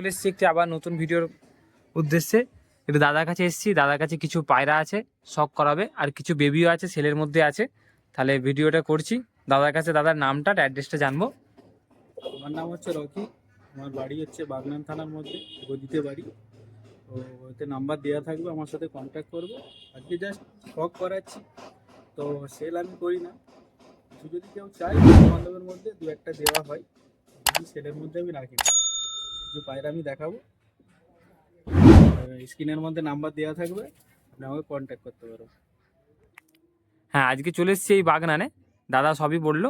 চলে এসেছি একটি আবার নতুন ভিডিওর উদ্দেশ্যে। একটু দাদার কাছে এসেছি, দাদার কাছে কিছু পায়রা আছে, শখ করাবে, আর কিছু বেবিও আছে সেলের মধ্যে আছে। তাহলে ভিডিওটা করছি। দাদার কাছে দাদার নামটা অ্যাড্রেসটা জানব। আমার নাম হচ্ছে রকি, আমার বাড়ি হচ্ছে বাগনান থানার মধ্যে, গদিতে বাড়ি। তো ওতে নাম্বার দেওয়া থাকবে, আমার সাথে কন্ট্যাক্ট করব। আজকে জাস্ট শখ করাচ্ছি, তো সেল আমি করি না। যদি কেউ চাই বান্ধবের মধ্যে দু একটা দেওয়া হয় সেলের মধ্যে আমি রাখি। কিছু পায়রা আমি দেখাবো। স্ক্রিনের মধ্যে নাম্বার দেওয়া থাকবে, আপনি আমাকে কন্ট্যাক্ট করতে পারো হ্যাঁ আজকে চলে এসেছি এই বাগনানে। দাদা সবই বলল,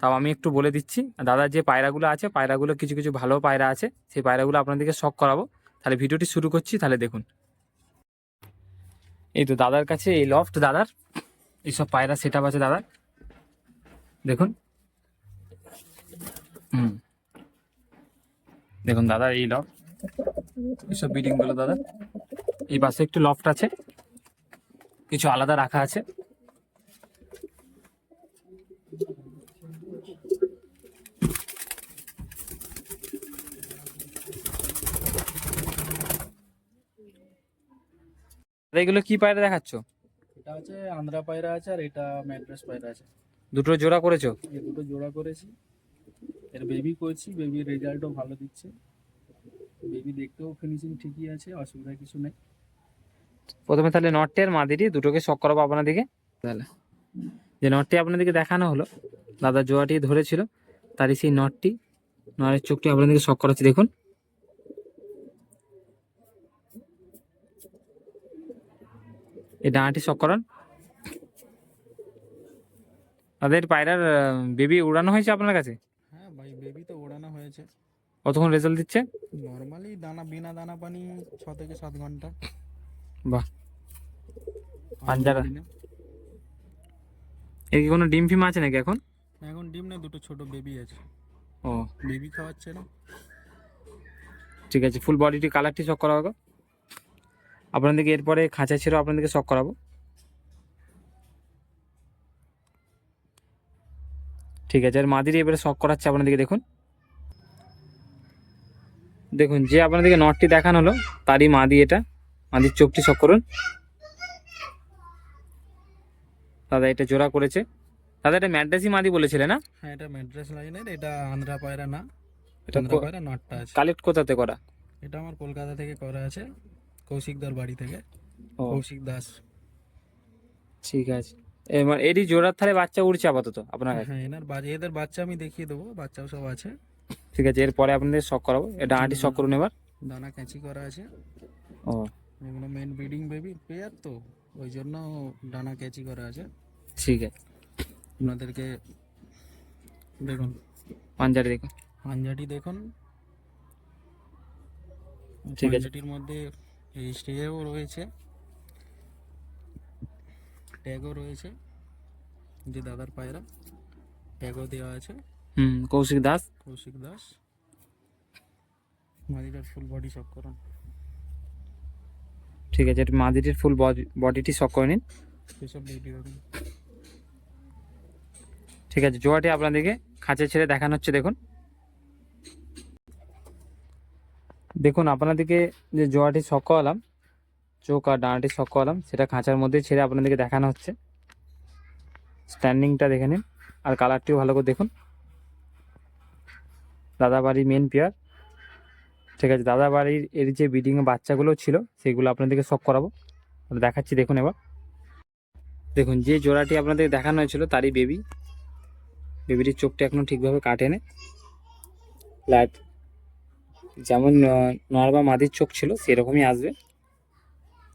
তাও আমি একটু বলে দিচ্ছি। দাদার যে পায়রাগুলো আছে, পায়রাগুলো কিছু কিছু ভালো পায়রা আছে, সেই পায়রাগুলো আপনাদেরকে শখ করাবো। তাহলে ভিডিওটি শুরু করছি, তাহলে দেখুন। এই তো দাদার কাছে এই লফট দাদার। এইসব পায়রা সেট আছে দাদার। দেখুন। হুম। দেখুন দাদা এই লফট এইসব বিল্ডিংগুলো দাদা। এই পাশে একটু লফট আছে। কিছু আলাদা রাখা আছে। এগুলো কি পায়রা দেখাচ্ছ? এটা হচ্ছে আন্ধ্রা পায়রা আছে আর এটা ম্যাড্রাস পায়রা আছে। দুটো জোড়া করেছ? এই দুটো জোড়া করেছি। এর বেবি করছি বেবির রেজাল্টও ভালো দিচ্ছে। বেবি দেখতেও ফিনিশিং ঠিকই আছে অসুবিধা কিছু নেই। প্রথমে তাহলে নটটি আর মাদিটি দুটোকে শক করাবো আপনাদেরকে তাহলে। যে নটটি আপনাদেরকে দেখানো হলো দাদা জোয়াটি ধরেছিল তারই সেই নটটি নটের চোখটি আপনাদেরকে শক করাচ্ছি দেখুন। এই ডানাটি শক করান। তাদের পায়রার বেবি উড়ানো হয়েছে আপনার কাছে? বেবি তো ওড়ানো হয়েছে। কতক্ষণ রেজাল্ট দিচ্ছে? নর্মালি দানা বিনা দানা পানি ছ থেকে সাত ঘণ্টা। বাহ। পাঞ্জারা। এর কি কোনো ডিম ফিম আছে নাকি এখন? এখন ডিম না দুটো ছোট বেবি আছে। ও। বেবি খাওয়াচ্ছে না। ঠিক আছে ফুল বডিটি কালারটি শক করা হবে আপনাদেরকে এরপরে খাঁচা ছিল আপনাদেরকে শক করাবো। ঠিক আছে আর মাদির এবারে শক করাচ্ছে আপনাদেরকে দেখুন। দেখুন যে আপনাদেরকে নটটি দেখানো হলো তারই মাদি এটা। মাদির চোখটি শক করুন। দাদা এটা জোড়া করেছে। দাদা এটা ম্যাড্রাসি মাদি বলেছিলে না? হ্যাঁ এটা ম্যাড্রাস লাইনের এটা আন্ধ্রা পায়রা না। এটা আন্ধ্রা পায়রা নটটা আছে। কালেক্ট কোথাতে করা? এটা আমার কলকাতা থেকে করা আছে কৌশিকদার বাড়ি থেকে। কৌশিক দাস। ঠিক আছে। এবার এরই জোড়ার থালে বাচ্চা উড়ছে আপাতত আপনার কাছে। হ্যাঁ এনার এদের বাচ্চা আমি দেখিয়ে দেবো বাচ্চাও সব আছে। ঠিক আছে এরপরে আপনাদের শখ করাবো। এটা আঁটি শখ করুন এবার। দানা ক্যাঁচি করা আছে। ও। এগুলো মেন ব্রিডিং বেবি পেয়ার তো ওই জন্য ডানা ক্যাচি করা আছে। ঠিক আছে। আপনাদেরকে দেখুন। পাঞ্জারি দেখুন। পাঞ্জাটি দেখুন। ঠিক আছে। পাঞ্জাটির মধ্যে এই রয়েছে। ট্যাগও রয়েছে যে দাদার পায়রা ট্যাগও দেওয়া আছে। হুম কৌশিক দাস। কৌশিক দাস। মাদিটার ফুল বডি সব করুন। ঠিক আছে মাদিটির ফুল বডিটি শখ করে নিন। সেসব ঠিক আছে জোয়াটি আপনাদেরকে খাঁচে ছেড়ে দেখানো হচ্ছে দেখুন। দেখুন আপনাদেরকে যে জোয়াটি শখ করালাম চোখ আর ডানাটি শখ করালাম। সেটা খাঁচার মধ্যে ছেড়ে আপনাদেরকে দেখানো হচ্ছে। স্ট্যান্ডিংটা দেখে নিন। আর কালারটিও ভালো করে দেখুন। দাদা বাড়ির মেন পেয়ার ঠিক আছে, দাদাবাড়ির এর যে ব্রিডিং বাচ্চাগুলো ছিল, সেগুলো আপনাদেরকে শখ করাবো। দেখাচ্ছি, দেখুন এবার। দেখুন, যে জোড়াটি আপনাদের দেখানো হয়েছিল, তারই বেবি বেবিটির চোখটা এখনও ঠিকভাবে কাটেনি। লাইট যেমন নর্মাল মাদির চোখ ছিল, সেরকমই আসবে।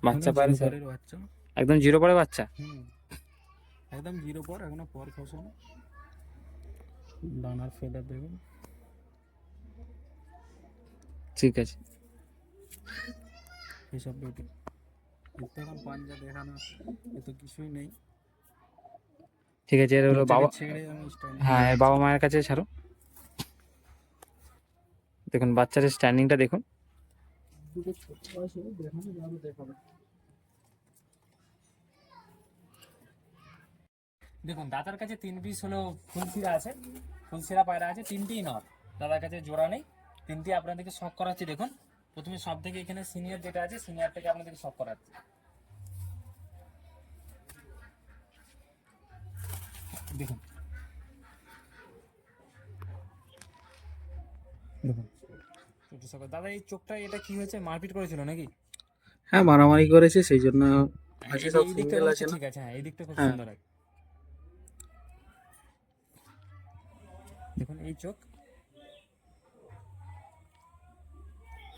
বাচ্চা পারে স্যার। বাচ্চা। একদম জিরো পরে বাচ্চা? একদম জিরো পর এখনও পর খসে না ডানার ফেদার দেখুন। ঠিক আছে। এসব এতে এখন পাঞ্জা দেখানো এ তো কিছুই নেই। ঠিক আছে এর হলো বাবা হ্যাঁ এর বাবা মায়ের কাছে ছাড়ো। দেখুন বাচ্চার স্ট্যান্ডিংটা দেখুন। দেখানো দাদার কাছে তিন পিস হলো ফুলসিরা আছে ফুলসিরা পায়রা আছে, তিনটেই নর। দাদার কাছে জোড়া নেই, তিনটি আপনাদেরকে শখ করাচ্ছি, দেখুন। প্রথমে সব থেকে এখানে সিনিয়র যেটা আছে সিনিয়র থেকে আপনাদেরকে শখ করাচ্ছি। দেখুন। দেখুন দাদা এই চোখটা এটা কি হয়েছে? মারপিট করেছিল নাকি? হ্যাঁ মারামারি করেছে সেই জন্য আছে সব সিঙ্গেল আছে ঠিক আছে হ্যাঁ এই দিকটা খুব হ্যাঁ। সুন্দর আছে দেখুন এই চোখ।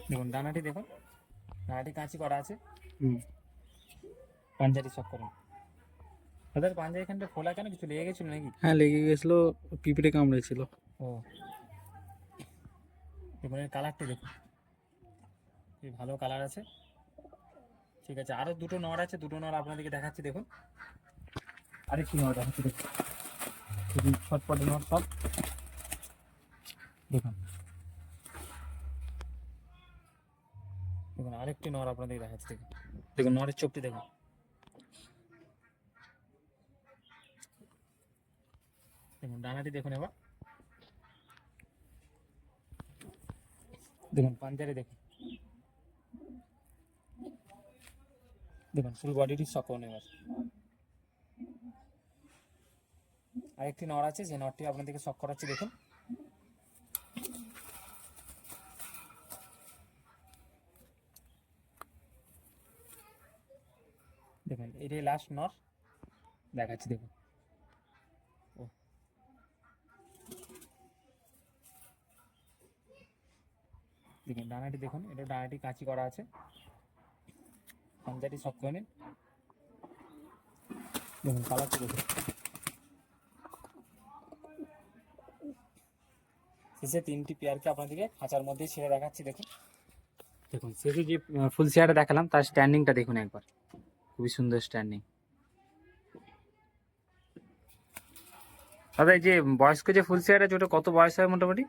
দেখুন ডানাটি দেখুন। ডানাটি কাঁচি করা আছে। হুম। পাঞ্জারি শখ করুন তাদের পাঞ্জারি এখানটা খোলা কেন? কিছু লেগে গেছিল নাকি? হ্যাঁ লেগে গেছিল পিঁপড়ে কামড়েছিল। ও। দেখুন এর কালারটি দেখুন। এই ভালো কালার আছে। ঠিক আছে, আরও দুটো নড় আছে, দুটো নড় আপনাদেরকে দেখাচ্ছি, দেখুন। আরেকটি নড় দেখাচ্ছি, দেখুন। ছটপটে নড় সব। দেখুন। দেখুন, আরেকটি নড় আপনাদেরকে দেখাচ্ছি, দেখুন। দেখুন, নড়ের চোখটি দেখুন। দেখুন, ডানাটি দেখুন এবার। দেখুন, পাঞ্জারে দেখুন। দেখুন ফুল বডিটি সকন এবার। আরেকটি নড় আছে, যে নড়টি আপনাদেরকে শক করাচ্ছি, দেখুন। দেখুন, এটাই লাস্ট নর দেখাচ্ছি, দেখুন। দেখুন ডানাটি দেখুন, এটা ডানাটি কাঁচি করা আছে। পাঞ্জাটি শক্ত নিন। দেখুন, কালারটি দেখুন। শেষে তিনটি পেয়ারকে আপনাদেরকে খাঁচার মধ্যে ছেড়ে দেখাচ্ছি, দেখুন। দেখুন, শেষে যে ফুল চেয়ারটা দেখালাম, তার স্ট্যান্ডিংটা দেখুন একবার। খুবই সুন্দর স্ট্যান্ডিং দাদা এই যে বয়স্ক যে ফুল চেয়ার আছে ওটা কত বয়স হয় মোটামুটি?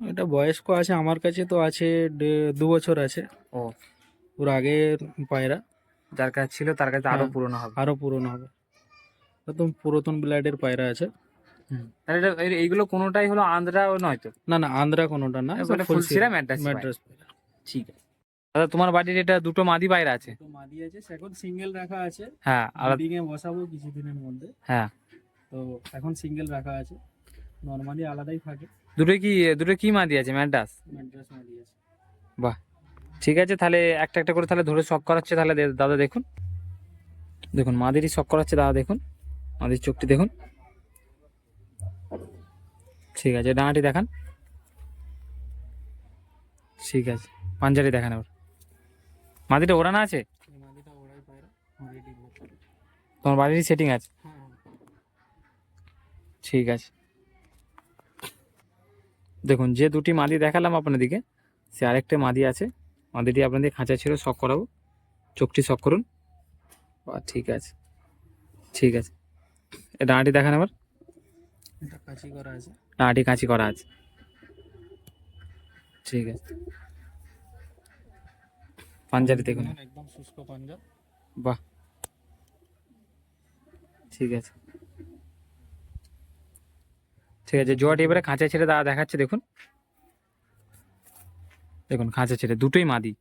এটা বয়স্ক আছে আমার কাছে তো আছে দু বছর আছে। ও। ওর আগের পায়রা। যার কাছে ছিল তার কাছে আরও হ্যাঁ। পুরনো হবে। আরও পুরনো হবে। একদম পুরাতন ব্লাডের পায়রা আছে। তাহলে এটা এইগুলো কোনোটাই হলো আন্ধ্রা ও নয় তো? না না আন্ধ্রা কোনোটা না ফুলসিরা ম্যাড্রাস ম্যাড্রাস ঠিক আছে। দাদা তোমার বাড়ির এটা দুটো মাদি পায়রা আছে? মাদি আছে এখন সিঙ্গেল রাখা আছে। হ্যাঁ ব্রিডিং এ বসাবো কিছুদিনের মধ্যে। হ্যাঁ। তো এখন সিঙ্গেল রাখা আছে। নর্মালি আলাদাই থাকে। দুটো কি দুটো কি মাদি আছে ম্যাড্রাস বাহ। ঠিক আছে তাহলে একটা একটা করে তাহলে ধরে শখ করাচ্ছে তাহলে দাদা দেখুন। দেখুন মাদেরই শখ করাচ্ছে দাদা দেখুন। মাদির চোখটি দেখুন। ঠিক আছে ডানাটি দেখান। ঠিক আছে পাঞ্জারি দেখান এবার। মাদিটা ওড়ানো আছে? তোমার বাড়িরই সেটিং আছে? হ্যাঁ। ঠিক আছে। দেখুন যে দুটি মাদি দেখালাম আপনাদেরকে সে আরেকটা মাদি আছে। মাদিটি আপনাদের খাঁচা ছিল শখ করাবো। চোখটি শখ করুন। বাহ, ঠিক আছে। ঠিক আছে। এ ডাঁটি দেখান আবার। কাঁচি করা আছে। ডাঁটি কাঁচি করা আছে। ঠিক আছে। পাঞ্জাবি দেখুন। একদম শুষ্ক পাঞ্জাব। বাহ। ঠিক আছে। ঠিক আছে জোয়াটি এবারে খাঁচা ছেড়ে দাদা দেখাচ্ছে দেখুন। দেখুন খাঁচা ছেড়ে দুটোই মাদি।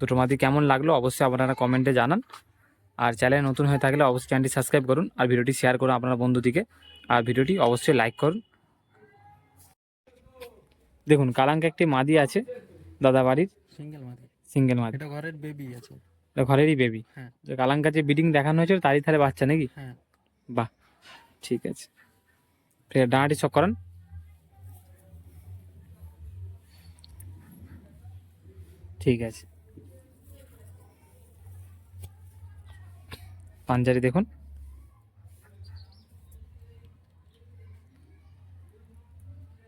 দুটো মাদি কেমন লাগল অবশ্যই আপনারা কমেন্টে জানান। আর চ্যানেল নতুন হয়ে থাকলে অবশ্যই চ্যানেলটি সাবস্ক্রাইব করুন আর ভিডিওটি শেয়ার করুন আপনার বন্ধুদিকে। আর ভিডিওটি অবশ্যই লাইক করুন। দেখুন কালাঙ্ক একটি মাদি আছে দাদা বাড়ির। সিঙ্গেল মাদি। সিঙ্গেল মাদি। এটা ঘরের বেবি আছে। এটা ঘরেরই বেবি হ্যাঁ। যে কালাঙ্কার যে বিডিং দেখানো হয়েছিল তারই তাহলে বাচ্চা নাকি? হ্যাঁ। বাহ ঠিক আছে। আছে ডাঁটি চক করান। ঠিক আছে। পাঞ্জারি দেখুন।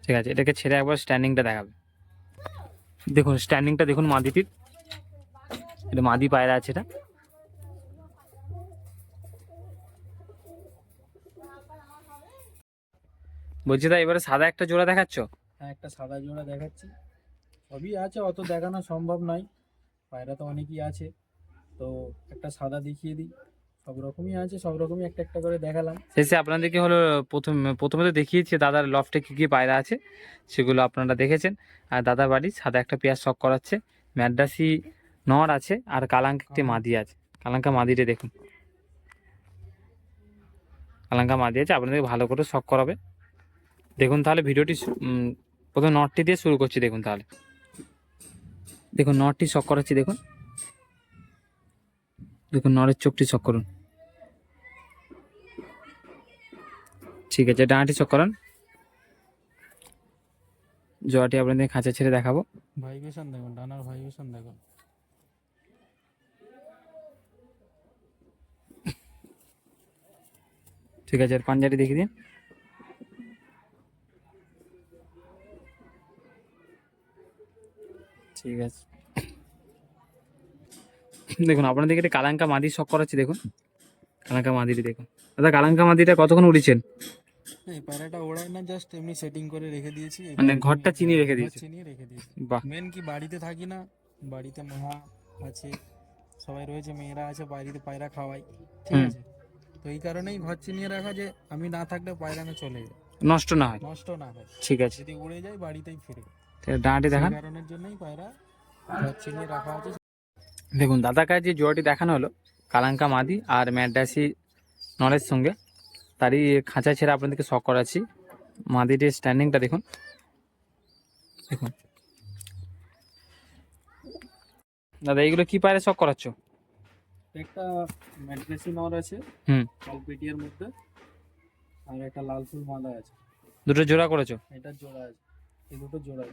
ঠিক আছে, এটাকে ছেড়ে একবার স্ট্যান্ডিংটা দেখাবে। দেখুন, স্ট্যান্ডিংটা দেখুন মাদিটির। এটা মাদি পায়রা আছে এটা। বলছি দা এবারে সাদা একটা জোড়া দেখাচ্ছ? হ্যাঁ একটা সাদা জোড়া দেখাচ্ছি। সবই আছে অত দেখানো সম্ভব নয়। পায়রা তো অনেকই আছে। তো একটা সাদা দেখিয়ে দিই। সব রকমই আছে সব রকমই একটা একটা করে দেখালাম। শেষে আপনাদেরকে হলো প্রথম প্রথমে তো দেখিয়েছি দাদার লফটে কী কী পায়রা আছে সেগুলো আপনারা দেখেছেন। আর দাদা বাড়ি সাদা একটা পেঁয়াজ শখ করাচ্ছে ম্যাড্রাসি নর আছে আর কালাঙ্ক একটি মাদি আছে। কালাঙ্কা মাদিটা দেখুন। কালাঙ্কা মাদি আছে আপনাদেরকে ভালো করে শখ করাবে। দেখুন তাহলে ভিডিওটি প্রথমে নটটি দিয়ে শুরু করছি দেখুন তাহলে। দেখুন নটটি শখ করাচ্ছি দেখুন। দেখুন নরের চোখটি শখ করুন। ঠিক আছে ডানাটি চক করান। জোয়াটি আপনাদের খাঁচা ছেড়ে দেখাবো। ভাইব্রেশন দেখুন ডানার ভাইব্রেশন দেখুন। ঠিক আছে আর পাঞ্জাটি দেখিয়ে দিন। ঠিক আছে। দেখুন আপনাদের এখানে কালাঙ্কা মাদি শখ করাচ্ছি দেখুন। কালাঙ্কা মাদিটি দেখুন। দাদা কালাঙ্কা মাদিটা কতক্ষণ উড়েছেন এই প্যারাটা ওড়াই না জাস্ট এমনি সেটিং করে রেখে দিয়েছি। মানে ঘরটা চিনিয়ে রেখে দিয়েছে চিনিয়ে রেখে দিয়েছি। বাহ। মেন কি বাড়িতে থাকি না বাড়িতে মা আছে সবাই রয়েছে মেয়েরা আছে বাড়িতে পায়রা খাওয়াই ঠিক আছে। তো এই কারণেই ঘর চিনিয়ে রাখা যে আমি না থাকলে পায়রা না চলে যায়। নষ্ট না হয়। নষ্ট না হয়। ঠিক আছে। যদি উড়ে যায় বাড়িতেই ফিরে। ডানাটি দেখান। কারণের জন্যই পায়রা ঘর রাখা আছে দেখুন দাদার কাছে যে জোয়াটি দেখানো হলো কালাঙ্কা মাদি আর ম্যাডাসি নলের সঙ্গে তারই খাঁচা ছেড়ে আপনাদেরকে শখ করাচ্ছি। মাদিটির স্ট্যান্ডিংটা দেখুন। দেখুন। দাদা এইগুলো কি পায়রা শখ করাচ্ছ? একটা ম্যাড্রেসি নর আছে হুম। কালপেটিয়ার মধ্যে আর একটা লাল ফুল মালা আছে। দুটো জোড়া করেছ? এটা জোড়া আছে। এই দুটো জোড়া।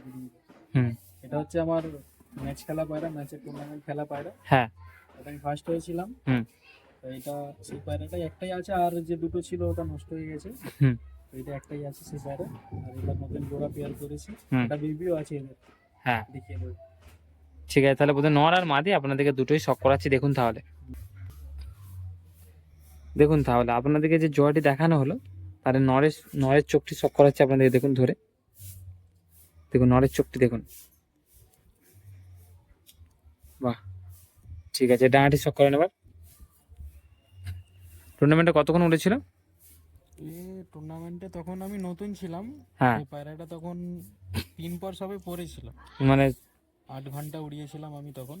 হুম। এটা হচ্ছে আমার ম্যাচ খেলা পায়রা ম্যাচের টুর্নামেন্ট খেলা পায়রা। হ্যাঁ। এটা আমি ফার্স্ট হয়েছিলাম। হুম। তো এটা সেই পায়রাটাই একটাই আছে আর যে দুটো ছিল ওটা নষ্ট হয়ে গেছে। হুম। এটা একটাই আছে সেই পায়রা। আর এটা নতুন জোড়া পেয়ার করেছি। এটা বিবিও আছে এদের। হ্যাঁ। দেখিয়ে দেবো। ঠিক আছে তাহলে বোধহয় নর আর মাদি আপনাদেরকে দুটোই শখ করাচ্ছি দেখুন তাহলে। দেখুন তাহলে আপনাদেরকে যে জোয়াটি দেখানো হলো তাহলে নরের নরের চোখটি শখ করাচ্ছে আপনাদেরকে দেখুন ধরে। দেখুন নরের চোখটি দেখুন। বাহ ঠিক আছে ডানাটি শখ করেন এবার টুর্নামেন্টে কতক্ষণ উঠেছিল? টুর্নামেন্টে তখন আমি নতুন ছিলাম। হ্যাঁ। পায়রাটা তখন তিন পর সবে পড়েছিল। মানে আট ঘণ্টা উড়িয়েছিলাম আমি তখন।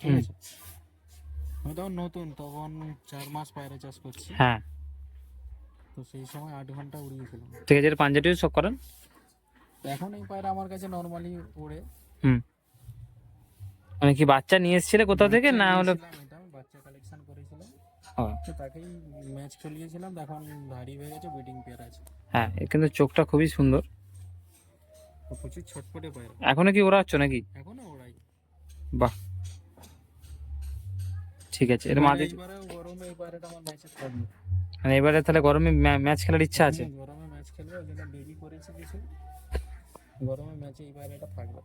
ঠিক আছে? আমি তখন নতুন তখন চার মাস পায়রা চাষ করছি। হ্যাঁ। তো সেই সময় আট ঘণ্টা উড়িয়েছিলাম। ঠিক আছে পাঞ্জাটিও শখ করেন? তো এখন এই পায়রা আমার কাছে নর্মালি উড়ে হুম। মানে কি বাচ্চা নিয়ে এসেছিলে কোথাও থেকে? না হলো এটা আমি বাচ্চা কালেকশন করেছিলাম। তো তাকেই ম্যাচ খেলিয়েছিলাম এখন ধাড়ি হয়ে গেছে ব্রিডিং পেয়ার আছে। হ্যাঁ কিন্তু চোখটা খুবই সুন্দর। প্রচুর ছটপটে পায়রা এখনও কি ওরা হচ্ছে নাকি? এখনও ওড়াই। বাহ। ঠিক আছে এর মাঝে গরমে পায়রাটা আমার ম্যাচে থাকবে মানে এবারে তাহলে গরমে ম্যাচ খেলার ইচ্ছা আছে? গরমে ম্যাচ খেলবে ওই জন্য বেবি করেছি কিছু। গরমে ম্যাচে এই পায়রাটা থাকবে।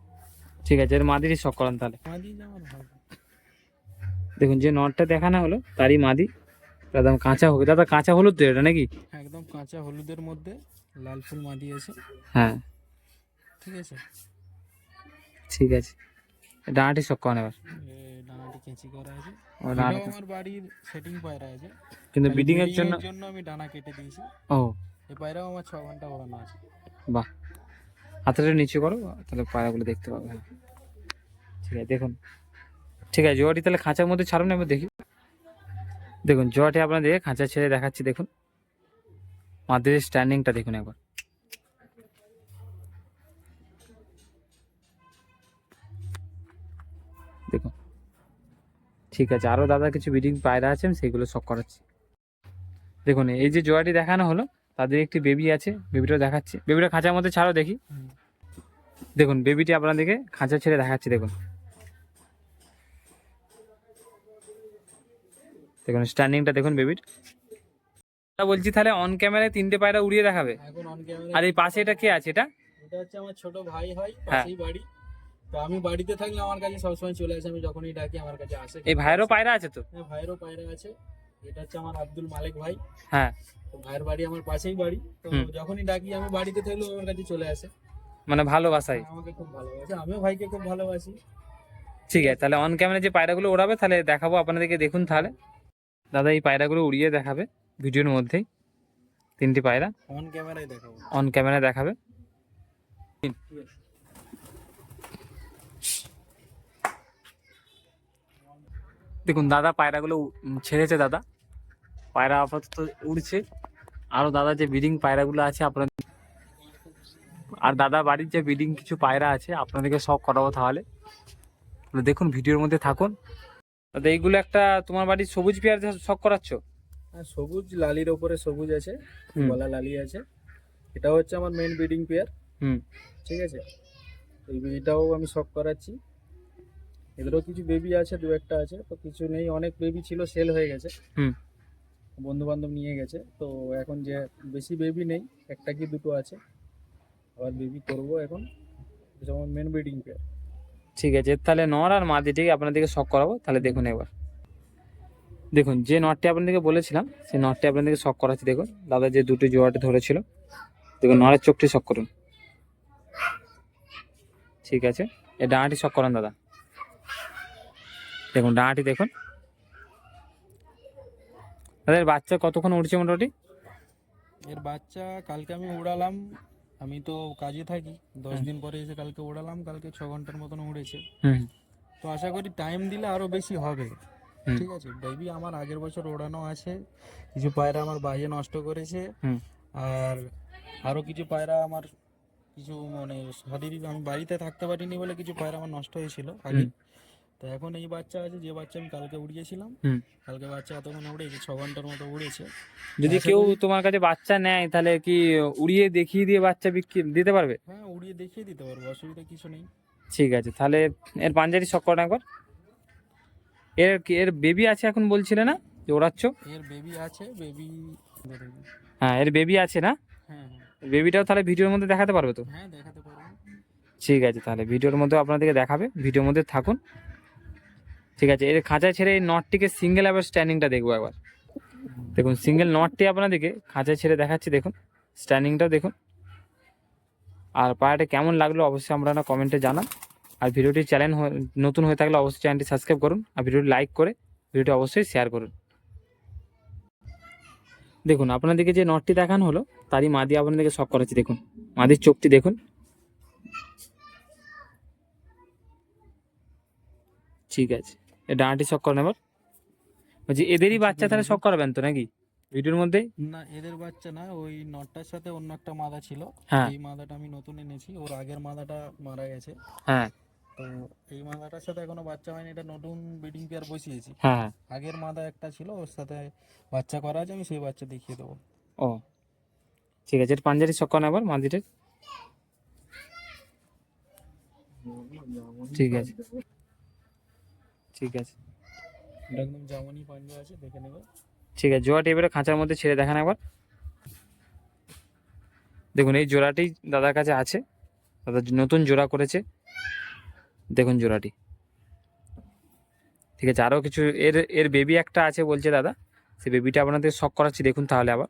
ঠিক আছে এর মাদিরই শখ করেন তাহলে। মাদি যেমন ভালো দেখুন যে নটটা দেখানো হলো তারই মাদি। একদম কাঁচা হবে দাদা কাঁচা হলুদ তো এটা নাকি? একদম কাঁচা হলুদের মধ্যে লাল ফুল মাদি আছে। হ্যাঁ। ঠিক আছে? ঠিক আছে। ডানাটি শখ করেন এবার। ডানাটি কেঁচি করা আছে। ও ডানাটা আমার বাড়ির সেটিং পায়রা আছে। কিন্তু খালি ব্রিডিং এর জন্য জন্য আমি ডানা কেটে দিয়েছি। ও। এই পায়রাও আমার ছ ঘণ্টা ওড়ানো আছে। বাহ। হাতটা নিচে করো, তাহলে পায়রাগুলো দেখতে পাবে। ঠিক আছে, দেখুন। ঠিক আছে, জোয়াটি তাহলে খাঁচার মধ্যে ছাড়ুন এবার দেখি। দেখুন, জোয়াটি আপনাদের খাঁচা ছেড়ে দেখাচ্ছি, দেখুন। মাদের স্ট্যান্ডিংটা দেখুন একবার। দেখুন। ঠিক আছে আরও দাদা কিছু বিডিং পায়রা আছে আমি সেইগুলো সব করাচ্ছি। দেখুন, এই যে জোয়াটি দেখানো হলো তাদের একটি বেবি আছে বেবিটা দেখাচ্ছি। বেবিটা খাঁচার মধ্যে ছাড়ো দেখি। দেখুন বেবিটি আপনাদেরকে খাঁচা ছেড়ে দেখাচ্ছি দেখুন। দেখুন স্ট্যান্ডিংটা দেখুন বেবির বলছি তাহলে অন ক্যামেরায় তিনটে পায়রা উড়িয়ে দেখাবে? অন আর এই পাশে এটা কে আছে? এটা? এটা হচ্ছে আমার ছোট ভাই হয় হ্যাঁ। পাশেই বাড়ি। তো আমি বাড়িতে থাকলে আমার কাছে সবসময় চলে আসে আমি যখনই ডাকি আমার কাছে আসে। এই ভাইয়েরও পায়রা আছে তো? হ্যাঁ, ভাইয়েরও পায়রা আছে। এটা হচ্ছে আমার আব্দুল মালিক ভাই। হ্যাঁ। তো ভাইয়ের বাড়ি আমার পাশেই বাড়ি। তো হুম। যখনই ডাকি আমি বাড়িতে থাকলেও আমার কাছে চলে আসে। মানে ভালোবাসাই। আমাকে খুব ভালোবাসে। আমিও ভাইকে খুব ভালোবাসি। ঠিক আছে তাহলে অন ক্যামেরা যে পায়রাগুলো ওড়াবে তাহলে দেখাবো আপনাদেরকে দেখুন তাহলে। দাদা এই পায়রাগুলো উড়িয়ে দেখাবে ভিডিওর মধ্যেই। তিনটি পায়রা। অন ক্যামেরায় দেখাবো। অন ক্যামেরায় দেখাবে। দেখুন দাদা পায়রাগুলো উম, ছেড়েছে দাদা। পায়রা আপাতত উড়ছে। আরও দাদা যে ব্রিডিং পায়রাগুলো আছে আপনাদের আর দাদা বাড়ির যে ব্রিডিং কিছু পায়রা আছে আপনাদেরকে সব করাবো তাহলে দেখুন ভিডিওর মধ্যে থাকুন। দাদা এইগুলো একটা তোমার বাড়ির সবুজ পেয়ার শখ করাচ্ছ? আর সবুজ লালির ওপরে সবুজ আছে গলা লালি আছে। এটা হচ্ছে আমার মেন ব্রিডিং পেয়ার। হুম। ঠিক আছে? এই এটাও আমি শখ করাচ্ছি। এদেরও কিছু বেবি আছে দু একটা আছে তো কিছু নেই অনেক বেবি ছিল সেল হয়ে গেছে। হুম। বন্ধু বান্ধব নিয়ে গেছে। তো এখন যে বেশি বেবি নেই একটা কি দুটো আছে। আবার বেবি করব এখন। আমার মেন ব্রিডিং পেয়ার ঠিক আছে তাহলে নর আর মাদিটিকে আপনাদেরকে শখ করাবো তাহলে দেখুন এবার দেখুন যে নটটি আপনাদেরকে বলেছিলাম সেই নটটি আপনাদেরকে শখ করাচ্ছি দেখুন। দাদা যে দুটো জোয়াটি ধরেছিল দেখুন নরের চোখটি শখ করুন। ঠিক আছে এই ডাঁটি শখ করান দাদা। দেখুন ডাঁটি দেখুন। দাদা এর বাচ্চা কতক্ষণ উঠছে মোটামুটি? এর বাচ্চা কালকে আমি উড়ালাম আমি তো কাজে থাকি দশ দিন পরে এসে কালকে উড়ালাম কালকে ছ ঘণ্টার মতন উড়েছে। হুম। তো আশা করি টাইম দিলে আরও বেশি হবে। ঠিক আছে বেবি আমার আগের বছর ওড়ানো আছে কিছু পায়রা আমার বাজে নষ্ট করেছে। আর আরও কিছু পায়রা আমার কিছু মানে শারীরিক আমি বাড়িতে থাকতে পারিনি বলে কিছু পায়রা আমার নষ্ট হয়েছিল আগে। তো এখন এই বাচ্চা আছে যে বাচ্চা আমি কালকে উড়িয়েছিলাম। কালকে বাচ্চা এতক্ষণ উড়েছে ছ ঘণ্টার মতো উড়েছে। যদি কেউ তোমার কাছে বাচ্চা নেয় তাহলে কি উড়িয়ে দেখিয়ে দিয়ে বাচ্চা বিক্রি দিতে পারবে? হ্যাঁ উড়িয়ে দেখিয়ে দিতে পারব অসুবিধা কিছু নেই। ঠিক আছে তাহলে এর পাঞ্জাবি শখ করেন একবার? এর এর বেবি আছে এখন বলছিলে না? যে ওড়াচ্ছ? এর বেবি আছে বেবি হ্যাঁ এর বেবি আছে না? হ্যাঁ হ্যাঁ। বেবিটাও তাহলে ভিডিওর মধ্যে দেখাতে পারবে তো? হ্যাঁ দেখাতে পারব। ঠিক আছে তাহলে ভিডিওর মধ্যে আপনাদেরকে দেখাবে ভিডিওর মধ্যে থাকুন। ঠিক আছে, এর খাঁচায় ছেড়ে এই নটটিকে সিঙ্গেল আবার স্ট্যান্ডিংটা দেখব একবার। দেখুন সিঙ্গেল নটটি আপনাদেরকে খাঁচায় ছেড়ে দেখাচ্ছি, দেখুন স্ট্যান্ডিংটাও দেখুন। আর পায়াটা কেমন লাগল অবশ্যই আমরা না কমেন্টে জানান। আর ভিডিওটি চ্যানেল নতুন হয়ে থাকলে অবশ্যই চ্যানেলটি সাবস্ক্রাইব করুন আর ভিডিওটি লাইক করে ভিডিওটি অবশ্যই শেয়ার করুন। দেখুন, আপনাদেরকে যে নটটি দেখানো হলো, তারই মাদি আপনাদেরকে শখ করাচ্ছি, দেখুন। মাদির চোখটি দেখুন। ঠিক আছে। ডানাটি শখ করেন এবার। বলছি এদেরই বাচ্চা তাহলে শখ করাবেন তো নাকি? ভিডিওর মধ্যে? না এদের বাচ্চা না ওই নটটার সাথে অন্য একটা মাদা ছিল। হ্যাঁ। এই মাদাটা আমি নতুন এনেছি ওর আগের মাদাটা মারা গেছে। হ্যাঁ। তো এই মাদাটার সাথে এখনও বাচ্চা হয়নি এটা নতুন ব্রিডিং পেয়ার বসিয়েছি। হ্যাঁ হ্যাঁ। আগের মাদা একটা ছিল ওর সাথে বাচ্চা করা আছে আমি সেই বাচ্চা দেখিয়ে দেবো। ও। ঠিক আছে পাঞ্জারি শখ করেন এবার মাদিটের। ঠিক আছে। ঠিক আছে। এটা একদম জামানি পাঞ্জা আছে দেখে নেবে। ঠিক আছে জোড়াটি এবারে খাঁচার মধ্যে ছেড়ে দেখান একবার। দেখুন এই জোড়াটি দাদার কাছে আছে। দাদা নতুন জোড়া করেছে। দেখুন জোড়াটি। ঠিক আছে আরও কিছু এর এর বেবি একটা আছে বলছে দাদা। সেই বেবিটা আপনাদের শখ করাচ্ছি দেখুন তাহলে আবার।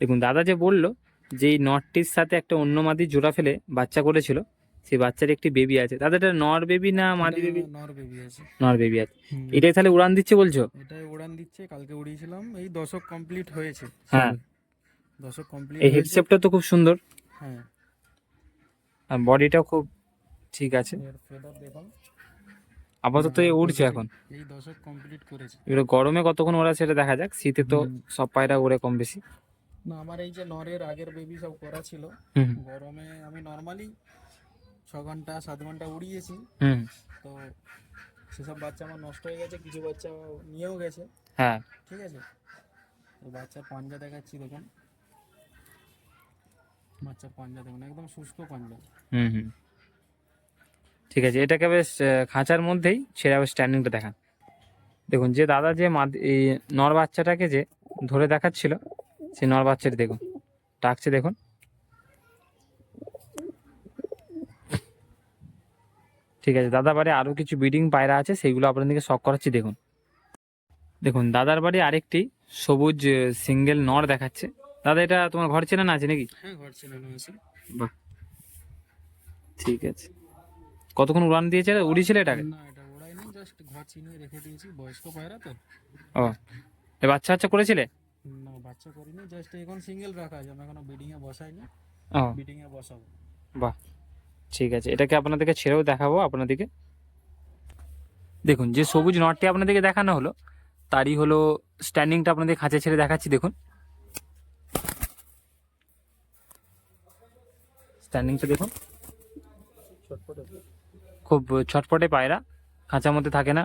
দেখুন দাদা যে বলল যে এই নটটির সাথে একটা অন্য মাদি জোড়া ফেলে বাচ্চা করেছিল সেই বাচ্চার একটি বেবি আছে। দাদা এটা নর বেবি না মাদি বেবি নর বেবি আছে। নর বেবি আছে। এটাই তাহলে উড়ান দিচ্ছে বলছো? এটাই উড়ান দিচ্ছে কালকে উড়িয়েছিলাম। এই দশক কমপ্লিট হয়েছে। হ্যাঁ। দশক কমপ্লিট এই হেডসেপটা তো খুব সুন্দর। হ্যাঁ। আর বডিটাও খুব ঠিক আছে। আপাতত এ উড়ছে এখন। এই দশক কমপ্লিট করেছে। এগুলো গরমে কতক্ষণ ওরা সেটা দেখা যাক শীতে তো সব পায়রা উড়ে কম বেশি। না আমার এই যে নরের আগের বেবি সব করা ছিল। গরমে আমি নর্মালি ঘণ্টা সাত ঘণ্টা উড়িয়েছি। হুম। তো সেসব বাচ্চা আমার নষ্ট হয়ে গেছে কিছু বাচ্চা নিয়েও গেছে। হ্যাঁ। ঠিক আছে? তো বাচ্চার পাঞ্জা দেখাচ্ছি দেখুন। বাচ্চার পাঞ্জা দেখুন একদম শুষ্ক পাঞ্জা। হুম হুম। ঠিক আছে এটাকে বেশ খাঁচার মধ্যেই ছেড়ে আবার স্ট্যান্ডিংটা দেখান। দেখুন যে দাদা যে এই নর বাচ্চাটাকে যে ধরে দেখাচ্ছিল সেই নর বাচ্চাটি দেখুন ডাকছে দেখুন। ঠিক আছে দাদার বাড়ি আরও কিছু ব্রিডিং পায়রা আছে সেইগুলো আপনাদেরকে শখ করাচ্ছি দেখুন। দেখুন দাদার বাড়ি আরেকটি সবুজ সিঙ্গেল নর দেখাচ্ছে। দাদা এটা তোমার ঘর চেনা না আছে নাকি? হ্যাঁ ঘর ছিলানো আছে। বাহ। ঠিক আছে। কতক্ষণ উড়ান দিয়েছে উড়িয়েছিল না এটা ওড়াই জাস্ট জাস্ট ঘর চিনিয়ে রেখে দিয়েছি বয়স্ক পায়রা তো। ও এ বাচ্চা বাচ্চা করেছিলে? না বাচ্চা করিনি জাস্ট এখন সিঙ্গেল রাখা আছে আমি এখনও ব্রিডিংয়ে বসাইনি। ও। ব্রিডিংয়ে বসাবো। বাহ। ঠিক আছে, এটাকে আপনাদেরকে ছেড়েও দেখাবো আপনাদেরকে। দেখুন, যে সবুজ নটটি আপনাদেরকে দেখানো হলো, তারই হলো স্ট্যান্ডিংটা আপনাদের খাঁচা ছেড়ে দেখাচ্ছি, দেখুন। স্ট্যান্ডিংটা দেখুন। খুব ছটপটে পায়রা, খাঁচার মধ্যে থাকে না।